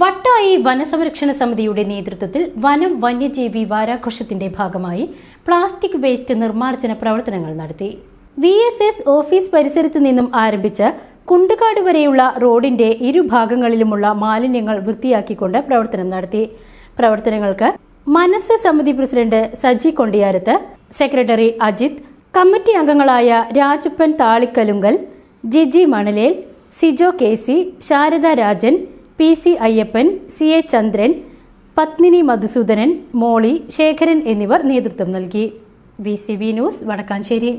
വട്ടായി വനസംരക്ഷണ സമിതിയുടെ നേതൃത്വത്തിൽ വനം വന്യജീവി വാരാഘോഷത്തിന്റെ ഭാഗമായി പ്ലാസ്റ്റിക് വേസ്റ്റ് നിർമ്മാർജന പ്രവർത്തനങ്ങൾ നടത്തി. വി എസ് എസ് ഓഫീസ് പരിസരത്ത് നിന്നും ആരംഭിച്ച് കുണ്ടുകാട് വരെയുള്ള റോഡിന്റെ ഇരുഭാഗങ്ങളിലുമുള്ള മാലിന്യങ്ങൾ വൃത്തിയാക്കിക്കൊണ്ട് പ്രവർത്തനം നടത്തി. പ്രവർത്തനങ്ങൾക്ക് മനസ്സ് സമിതി president Saji Kondiyarath secretary Ajith committee അംഗങ്ങളായ Rajappan Thalikkalungal Jiji Manalel Sijo K C Sarada Rajan P C Ayyappan C A Chandran Padmini Madhusoodanan Molly Sekharan എന്നിവർ നേതൃത്വം നൽകി. V C news Vadakkanchery.